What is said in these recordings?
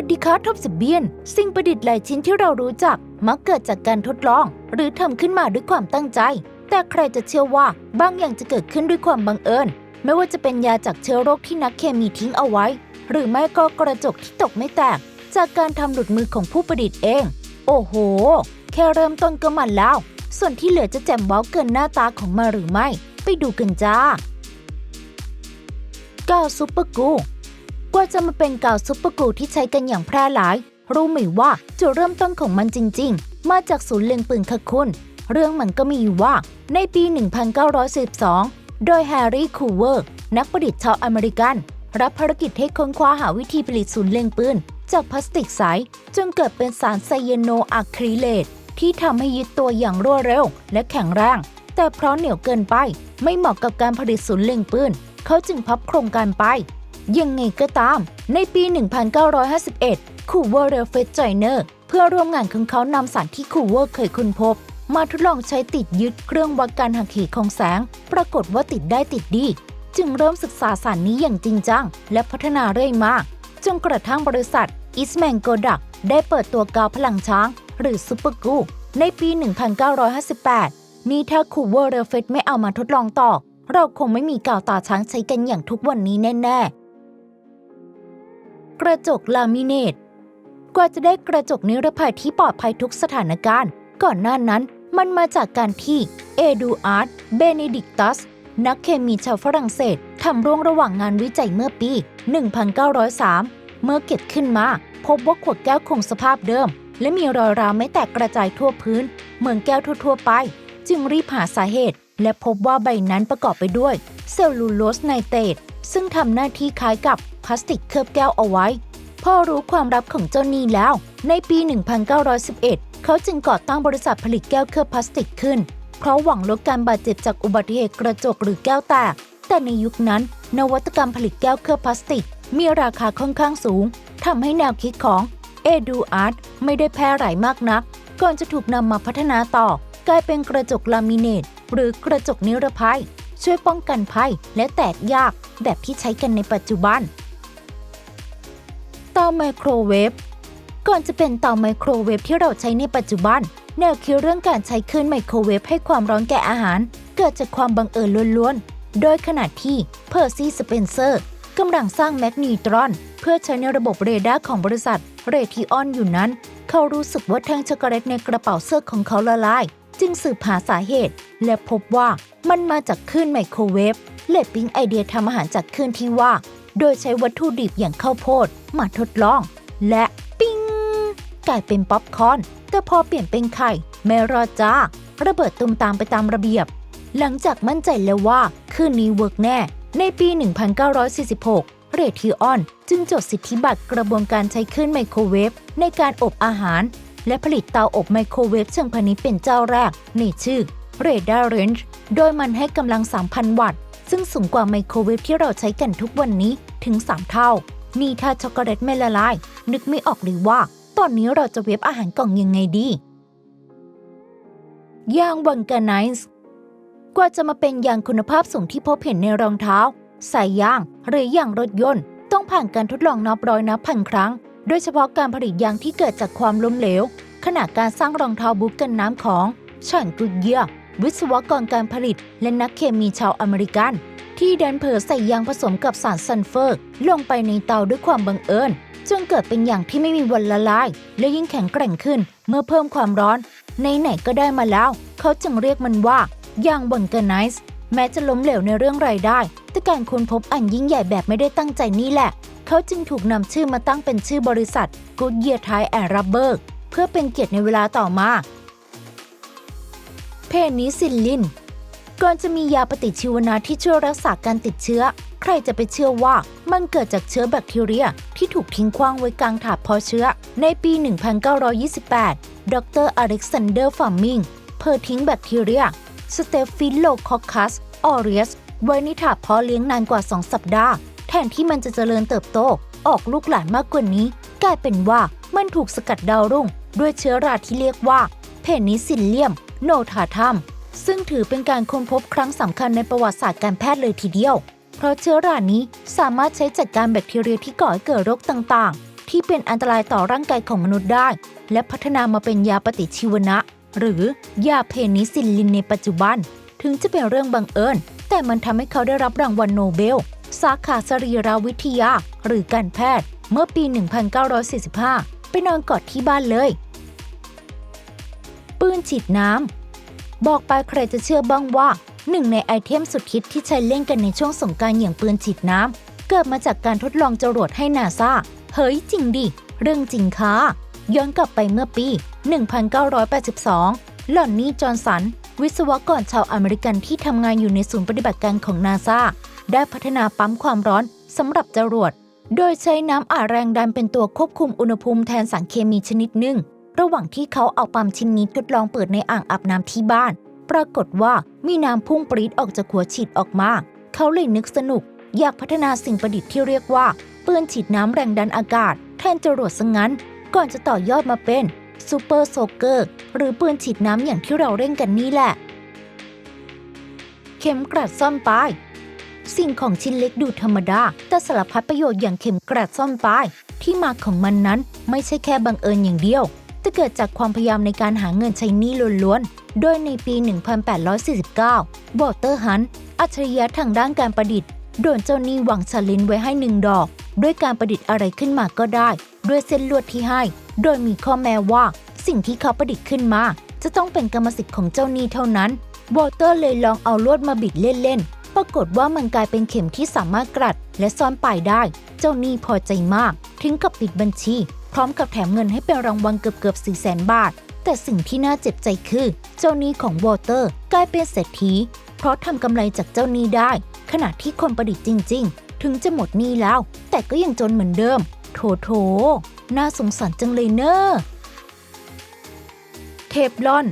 วัสดีครับท็อปสิบเบียน สิ่งประดิษฐ์หลายชิ้นที่เรารู้จัก มักเกิดจากการทดลอง หรือทำขึ้นมาด้วยความตั้งใจ แต่ใครจะเชื่อว่าบางอย่างจะเกิดขึ้นด้วยความบังเอิญ ไม่ว่าจะเป็นยาจากเชื้อโรคที่นักเคมีทิ้งเอาไว้ หรือไม่ก็กระจกที่ตกไม่แตก จากการทำหลุดมือของผู้ประดิษฐ์เอง โอ้โห แค่เริ่มต้นก็มันแล้ว ส่วนที่เหลือจะแจ่มว้าวเกินหน้าตาของมาหรือไม่ ไปดูกันจ้ากาวซุปเปอร์กู ว่าจะมาเป็นกาวซุปเปอร์กลูที่ใช้กันอย่างแพร่หลาย รู้ไหมว่าจุดเริ่มต้นของมันจริง ๆ มาจากศูนย์เล็งปืนค่ะคุณ เรื่องมันก็มีอยู่ว่า ในปี 1912โดยแฮร์รี่คูเวอร์ นักประดิษฐ์ชาวอเมริกัน รับภารกิจให้ค้นคว้าหาวิธีผลิตศูนย์เล็งปืน จากพลาสติกใสจนเกิดเป็นสารไซยาโนอะคริเลตที่ทำให้ยึดตัวอย่างรวดเร็ว และแข็งแรงแต่เพราะเหนียวเกินไป ไม่เหมาะกับการผลิตศูนย์เล็งปืน เขาจึงพับโครงการไป ยังไงก็ตาม ในปี 1951 คูเวอร์เรลเฟสจอยเนอร์ เพื่อร่วมงานของเขานำสารที่คูเวอร์เคยค้นพบ มาทดลองใช้ติดยึดเครื่องวัดการหักเหของแสง ปรากฏว่าติดได้ติดดี จึงเริ่มศึกษาสารนี้อย่างจริงจัง และพัฒนาเรื่อยมาจนกระทั่งบริษัทอิสแมนโกดักได้เปิดตัวกาวพลังช้าง หรือซูเปอร์กูในปี 1958 นี่ถ้าคูเวอร์เรลเฟสไม่เอามาทดลองต่อ เราคงไม่มีกาวตาช้างใช้กันอย่างทุกวันนี้แน่ๆ กระจกลามิเนต กว่าจะได้กระจกนิรภัยที่ปลอดภัยทุกสถานการณ์ ก่อนหน้านั้นมันมาจากการที่เอดูอาร์ตเบเนดิกตัส นักเคมีชาวฝรั่งเศสทำร่วงระหว่างงานวิจัยเมื่อปี 1903 เมื่อเก็บขึ้นมา พบว่าขวดแก้วคงสภาพเดิม และมีรอยร้าวไม่แตกกระจายทั่วพื้น เหมือนแก้วทั่วๆไป จึงรีบหาสาเหตุ และพบว่าใบนั้นประกอบไปด้วย เซลลูโลสไนเตรต ซึ่งทำหน้าที่คล้ายกับพลาสติกเคลือบแก้วเอาไว้ พอรู้ความลับของเจ้านี่แล้ว ในปี 1911 เขาจึงก่อตั้งบริษัทผลิตแก้วเคลือบพลาสติกขึ้น เพราะหวังลดการบาดเจ็บจากอุบัติเหตุกระจกหรือแก้วแตก แต่ในยุคนั้น นวัตกรรมผลิตแก้วเคลือบพลาสติก มีราคาค่อนข้างสูงทำให้แนวคิดของเอดูอาร์ตไม่ได้แพร่หลายมากนัก ก่อนจะถูกนำมาพัฒนาต่อ กลายเป็นกระจกลามิเนตหรือกระจกนิรภัย ช่วยป้องกันภัยและแตกยากแบบที่ใช้กันในปัจจุบัน เตาไมโครเวฟก่อนจะเป็นเตาไมโครเวฟที่เราใช้ในปัจจุบัน แนวคิดเรื่องการใช้คลื่นไมโครเวฟให้ความร้อนแก่อาหาร เกิดจากความบังเอิญล้วนๆ โดยขณะที่เพอร์ซี่สเปนเซอร์กำลังสร้างแมกนีตรอน เพื่อใช้ในระบบเรดาร์ของบริษัทเรทิออนอยู่นั้น เขารู้สึกว่าแท่งช็อกโกแลตในกระเป๋าเสื้อของเขาละลาย จึงสืบหาสาเหตุ และพบว่า มันมาจากคลื่นไมโครเวฟเลยปิ๊งไอเดียทำอาหารจากคลื่นที่ว่าโดยใช้วัตถุดิบอย่างข้าวโพดมาทดลอง และปิ้งกลายเป็นป๊อปคอร์นแต่พอเปลี่ยนเป็นไข่ไม่รอจ้า ระเบิดตุมตามไปตามระเบียบ หลังจากมั่นใจแล้วว่าคืนนี้เวิร์กแน่ ในปี 1946 เรทิออนจึงจดสิทธิบัตรกระบวนการใช้คลื่นไมโครเวฟในการอบอาหาร และผลิตเตาอบไมโครเวฟเชิงพาณิชย์เป็นเจ้าแรกในชื่อ r a d a r Range โดยมันให้กำลัง 3,000 วัตต์ ซึ่งสูงกว่าไมโครเวฟที่เราใช้กันทุกวันนี้ถึง 3 เท่า นี่ถ้าช็อกโกแลตไม่ละลาย นึกไม่ออกเลยว่า ตอนนี้เราจะเวฟอาหารกล่องยังไงดียางวังกาไนส์กว่าจะมาเป็นยางคุณภาพสูงที่พบเห็นในรองเท้า สายยาง หรือยางรถยนต์ ต้องผ่านการทดลองนับร้อยนับพันครั้ง โดยเฉพาะการผลิตยางที่เกิดจากความล้มเหลวขณะการสร้างรองเท้าบูทกันน้ำของชันกุดเยียร์ วิศวกรการผลิต และนักเคมีชาวอเมริกัน ที่ดันเผลอใส่ยางผสมกับสารซัลเฟอร์ ลงไปในเตาด้วยความบังเอิญจนเกิดเป็นอย่างที่ไม่มีวันละลาย และยิ่งแข็งแกร่งขึ้นเมื่อเพิ่มความร้อนในไหนๆก็ได้มาแล้ว เขาจึงเรียกมันว่ายางบังเกอร์ไนส์แม้จะล้มเหลวในเรื่องรายได้ แต่การค้นพบอันยิ่งใหญ่แบบไม่ได้ตั้งใจนี่แหละ เขาจึงถูกนำชื่อมาตั้งเป็นชื่อบริษัท Goodyear Tire and Rubber เพื่อเป็นเกียรติในเวลาต่อมา เพนิซิลลิน ก่อนจะมียาปฏิชีวนะที่ช่วยรักษาการติดเชื้อ ใครจะไปเชื่อว่ามันเกิดจากเชื้อแบคทีเรียที่ถูกทิ้งขว้างไว้กลางถาดเพาะเชื้อ ในปี 1928 ดรอเล็กซานเดอร์ฟาร์มิงเผยทิ้งแบคทีเรียสเตฟิโลคอคัสออเรียสไว้ในถาดเพาะเลี้ยงนานกว่า 2 สัปดาห์ แทนที่มันจะเจริญเติบโต ออกลูกหลานมากกว่านี้ กลายเป็นว่ามันถูกสกัดดาวรุ่ง ด้วยเชื้อราที่เรียกว่า เพนิซิลเลียม โนทาทัมซึ่งถือเป็นการค้นพบครั้งสำคัญในประวัติศาสตร์การแพทย์เลยทีเดียว เพราะเชื้อรานี้สามารถใช้จัดการแบคทีเรียที่ก่อให้เกิดโรคต่างๆ ที่เป็นอันตรายต่อร่างกายของมนุษย์ได้ และพัฒนามาเป็นยาปฏิชีวนะ หรือยาเพนิซิลลินในปัจจุบัน ถึงจะเป็นเรื่องบังเอิญ แต่มันทำให้เขาได้รับรางวัลโนเบล สาขาสรีรวิทยา หรือการแพทย์ เมื่อปี 1945 ไปนอนกอดที่บ้านเลย ปืนฉีดน้ำ บอกไปใครจะเชื่อบ้างว่าหนึ่งในไอเทมสุดฮิตที่ใช้เล่นกันในช่วงสงกรารอย่างปืนฉีดน้ำ เกิดมาจากการทดลองจรวดให้นาซาเฮ้ยจริงดิ เรื่องจริงค่ะ ย้อนกลับไปเมื่อปี 1982 หล่อนนี่จอห์นสัน วิศวกรชาวอเมริกันที่ทำงานอยู่ในศูนย์ปฏิบัติการของนาซาได้พัฒนาปั๊มความร้อนสำหรับจรวด โดยใช้น้ำอาแรงดันเป็นตัวควบคุมอุณหภูมิแทนสารเคมีชนิดหนึ่ง ระหว่างที่เขาเอาปั๊มชิ้นนี้ทดลองเปิดในอ่างอาบน้ำที่บ้าน ปรากฏว่ามีน้ำพุ่งปรีดออกจากหัวฉีดออกมา เขาเลยนึกสนุก อยากพัฒนาสิ่งประดิษฐ์ที่เรียกว่าปืนฉีดน้ำแรงดันอากาศ แทนจรวดซะงั้น ก่อนจะต่อยอดมาเป็นซูเปอร์โซเกอร์หรือปืนฉีดน้ำอย่างที่เราเร่งกันนี่แหละ เข็มกลัดซ่อนปลายสิ่งของชิ้นเล็กดูธรรมดา แต่สารพัดประโยชน์อย่างเข็มกลัดซ่อนปลายที่มาของมันนั้นไม่ใช่แค่บังเอิญอย่างเดียว แต่เกิดจากความพยายามในการหาเงินใช้หนี้ล้วนๆ โดยในปี 1849 บอเตอร์ฮันต์อัจฉริยะทางด้านการประดิษฐ์โดนเจ้าหนี้หวังชาลินไว้ให้หนึ่งดอก ด้วยการประดิษฐ์อะไรขึ้นมาก็ได้ ด้วยเส้นลวดที่ให้ โดยมีข้อแม้ว่า สิ่งที่เขาประดิษฐ์ขึ้นมา จะต้องเป็นกรรมสิทธิ์ของเจ้าหนี้เท่านั้นวอเตอร์เลยลองเอาลวดมาบิดเล่นๆ ปรากฏว่ามันกลายเป็นเข็มที่สามารถกลัด และซ่อนปลายได้ เจ้าหนี้พอใจมาก ถึงกับปิดบัญชี พร้อมกับแถมเงินให้เป็นรางวัลเกือบเกือบ4 0 0 0 0บาท แต่สิ่งที่น่าเจ็บใจคือ เจ้าหนี้ของวอเตอร์ กลายเป็นเศรษฐี เพราะทำกำไรจากเจ้าหนี้ได้ ขณะที่คนประดิษฐ์จริง ๆ ถึงจะหมดหนี้แล้ว แต่ก็ยังจนเหมือนเดิม โถโถน่าสงสารจังเลยเนอะเทฟลอน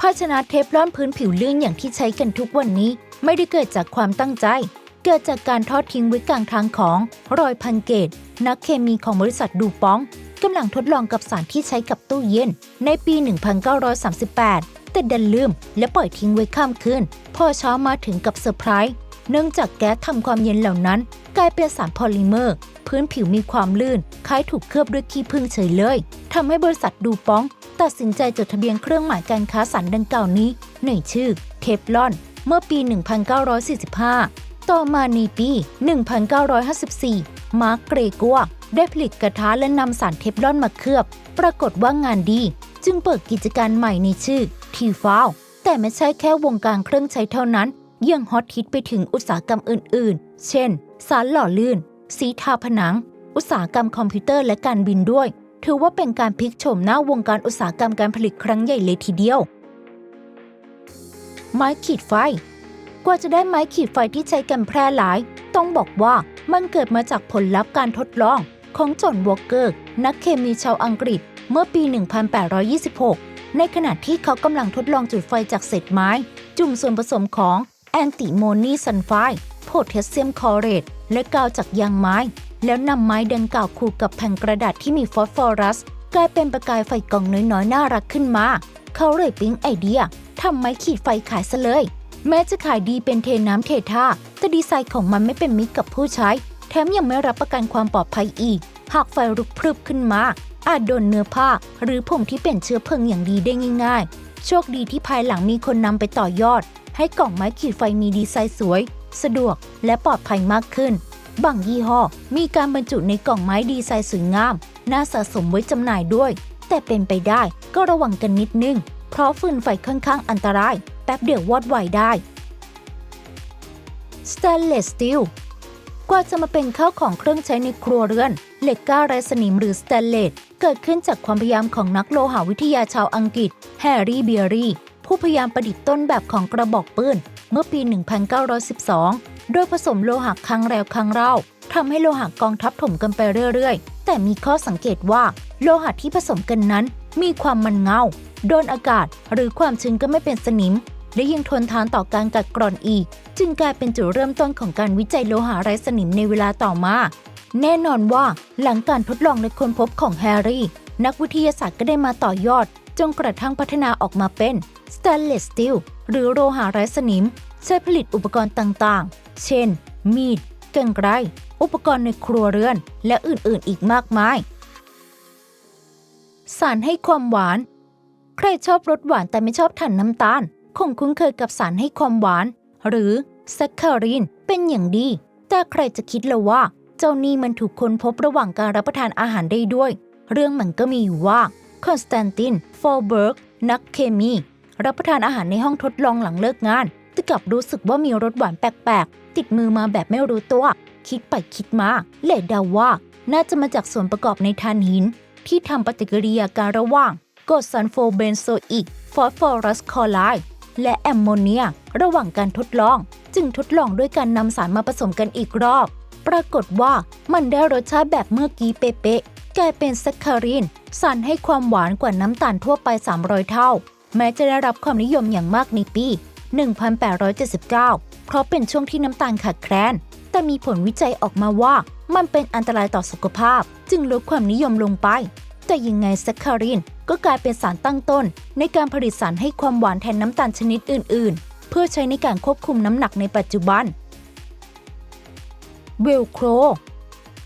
ภาชนะเทฟลอนพื้นผิวลื่นอย่างที่ใช้กันทุกวันนี้ ไม่ได้เกิดจากความตั้งใจ เกิดจากการทอดทิ้งไว้กลางทางของรอยพันเกต นักเคมีของบริษัทดูปองกำลังทดลองกับสารที่ใช้กับตู้เย็น ในปี 1938 แต่ดันลืมและปล่อยทิ้งไว้ข้ามคืนพอเช้ามาถึงกับเซอร์ไพรส์เนื่องจากแก๊สทำความเย็นเหล่านั้น กลายเป็นสารพอลิเมอร์ พื้นผิวมีความลื่น คล้ายถูกเคลือบด้วยขี้ผึ้งเฉยเลยทำให้บริษัทดูป้อง ตัดสินใจจดทะเบียนเครื่องหมายการค้าสารดังกล่าวนี้ในชื่อเทฟลอน เมื่อปี 1945 ต่อมาในปี 1954 มาร์กเกรกัวได้ผลิตกระทะและนำสารเทฟลอนมาเคลือบ ปรากฏว่างานดี จึงเปิดกิจการใหม่ในชื่อทีฟาวแต่ไม่ใช่แค่วงการเครื่องใช้เท่านั้น ยังฮอตฮิตไปถึงอุตสาหกรรมอื่นๆ เช่น สารหล่อลื่น สีทาผนัง อุตสาหกรรมคอมพิวเตอร์และการบินด้วย ถือว่าเป็นการพลิกโฉมหน้าวงการอุตสาหกรรมการผลิตครั้งใหญ่เลยทีเดียว ไม้ขีดไฟ กว่าจะได้ไม้ขีดไฟที่ใช้กันแพร่หลาย ต้องบอกว่ามันเกิดมาจากผลลัพธ์การทดลองของจอห์นวอลเกอร์ นักเคมีชาวอังกฤษ เมื่อปี 1826 ในขณะที่เขากำลังทดลองจุดไฟจากเศษไม้ จุ่มส่วนผสมของแอนติโมนีซัลไฟด์โพแทสเซียมคลอเรตและกาวจากยางไม้ แล้วนำไม้ดังกล่าวขูดกับแผ่นกระดาษที่มีฟอสฟอรัส กลายเป็นประกายไฟกล่องน้อยๆ น่ารักขึ้นมา เขาเลยปิ๊งไอเดียทำไม้ขีดไฟขายซะเลย แม้จะขายดีเป็นเทน้ำเทท่าแต่ดีไซน์ของมันไม่เป็นมิตรกับผู้ใช้ แถมยังไม่รับประกันความปลอดภัยอีก หากไฟลุกพรึบขึ้นมา อาจโดนเนื้อผ้า หรือผมที่เป็นเชื้อเพลิงอย่างดีได้ง่าย ๆ โชคดีที่ภายหลังมีคนนำไปต่อยอด ให้กล่องไม้ขีดไฟมีดีไซน์สวย สะดวกและปลอดภัยมากขึ้นบางยี่ห้อมีการบรรจุในกล่องไม้ดีไซน์สวยงาม น่าสะสมไว้จำหน่ายด้วย แต่เป็นไปได้ก็ระวังกันนิดนึง เพราะฟืนไฟค่อนข้างอันตราย แป๊บเดียววอดวได้ Stainless Steel กว่าจะมาเป็นข้าวของเครื่องใช้ในครัวเรือน เหล็กก้าไรสนิมหรือสแตนเลสเกิดขึ้นจากความพยายามของนักโลหะวิทยาชาวอังกฤษ แฮร์รี่เบียรีผู้พยายามประดิษฐ์ต้นแบบของกระบอกปืนเมื่อปี 1912 โดยผสมโลหะครั้งแล้วครั้งเล่าทำให้โลหะกองทับถมกันไปเรื่อย ๆ แต่มีข้อสังเกตว่า โลหะที่ผสมกันนั้น มีความมันเงา โดนอากาศหรือความชื้นก็ไม่เป็นสนิม และยังทนทานต่อการกัดกร่อนอีก จึงกลายเป็นจุดเริ่มต้นของการวิจัยโลหะไร้สนิมในเวลาต่อมา แน่นอนว่าหลังการทดลองและค้นพบของแฮร์รี่ นักวิทยาศาสตร์ก็ได้มาต่อยอด จนกระทั่งพัฒนาออกมาเป็น Stainless Steel หรือโลหะไร้สนิม ใช้ผลิตอุปกรณ์ต่างๆ เช่น มีดกรรไกรอุปกรณ์ในครัวเรือน และอื่นๆ อีกมากมาย สารให้ความหวาน ใครชอบรสหวานแต่ไม่ชอบทานน้ำตาล คงคุ้นเคยกับสารให้ความหวาน หรือแซคคารินเป็นอย่างดี แต่ใครจะคิดเลยว่า เจ้านี่มันถูกค้นพบระหว่างการรับประทานอาหารได้ด้วย เรื่องมันก็มีอยู่ว่าคอนสแตนตินฟอลเบิร์กนักเคมี รับประทานอาหารในห้องทดลองหลังเลิกงานแต่กลับรู้สึกว่ามีรสหวานแปลกๆ ติดมือมาแบบไม่รู้ตัว คิดไปคิดมาเลยเดาว่า น่าจะมาจากส่วนประกอบในถ่านหิน ที่ทำปฏิกิริยาการระหว่างกรดซัลโฟเบนโซอิกฟอสฟอรัสคลอไรด์และแอมโมเนีย ระหว่างการทดลอง จึงทดลองด้วยการนำสารมาผสมกันอีกรอบ ปรากฏว่ามันได้รสชาติแบบเมื่อกี้เป๊ะๆกลายเป็นแซคคารินสารให้ความหวานกว่าน้ำตาลทั่วไป 300 เท่า แม้จะได้รับความนิยมอย่างมากในปี 1879 เพราะเป็นช่วงที่น้ำตาลขาดแคลน แต่มีผลวิจัยออกมาว่า มันเป็นอันตรายต่อสุขภาพ จึงลดความนิยมลงไป แต่ยังไงแซคคารินก็กลายเป็นสารตั้งต้น ในการผลิตสารให้ความหวานแทนน้ำตาลชนิดอื่น ๆ เพื่อใช้ในการควบคุมน้ำหนักในปัจจุบันเวลโคร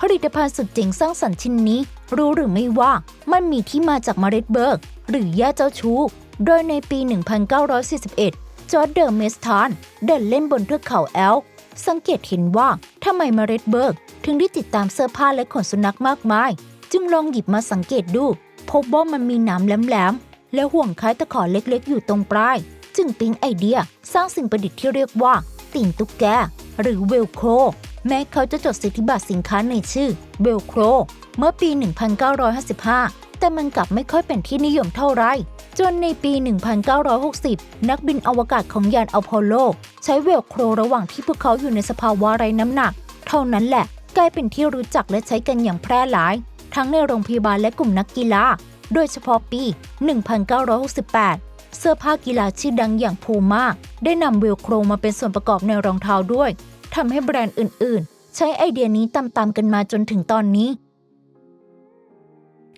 ผลิตภัณฑ์สุดเจ๋งสร้างสรรค์ชิ้นนี้ รู้หรือไม่ว่ามันมีที่มาจากเมล็ดเบิร์ก หรือย่าเจ้าชู้ โดยในปี 1941 จอร์ดเดอร์เมสทาน เดินเล่นบนเทือกเขาแอล สังเกตเห็นว่าทำไมเมล็ดเบิร์กถึงได้ติดตามเสื้อผ้าและขนสุนัขมากมาย จึงลองหยิบมาสังเกตดู พบว่ามันมีหนามแหลมๆและห่วงคล้ายตะขอเล็กๆ อยู่ตรงปลาย จึงปิ๊งไอเดียสร้างสิ่งประดิษฐ์ที่เรียกว่าตีนตุ๊กแก หรือเวลโครแม้เขาจะจดสิทธิบัตรสินค้าในชื่อเวลโครเมื่อปี 1955 แต่มันกลับไม่ค่อยเป็นที่นิยมเท่าไหร่ จนในปี 1960 นักบินอวกาศของยานอพอลโล ใช้เวลโครระหว่างที่พวกเขาอยู่ในสภาวะไร้น้ำหนัก เท่านั้นแหละกลายเป็นที่รู้จักและใช้กันอย่างแพร่หลาย ทั้งในโรงพยาบาลและกลุ่มนักกีฬา โดยเฉพาะปี 1968 เสื้อผ้ากีฬาชื่อดังอย่างพูม่าได้นำเวลโครมาเป็นส่วนประกอบในรองเท้าด้วยทำให้แบรนด์อื่น ๆ ใช้ไอเดียนี้ตามๆกันมาจนถึงตอนนี้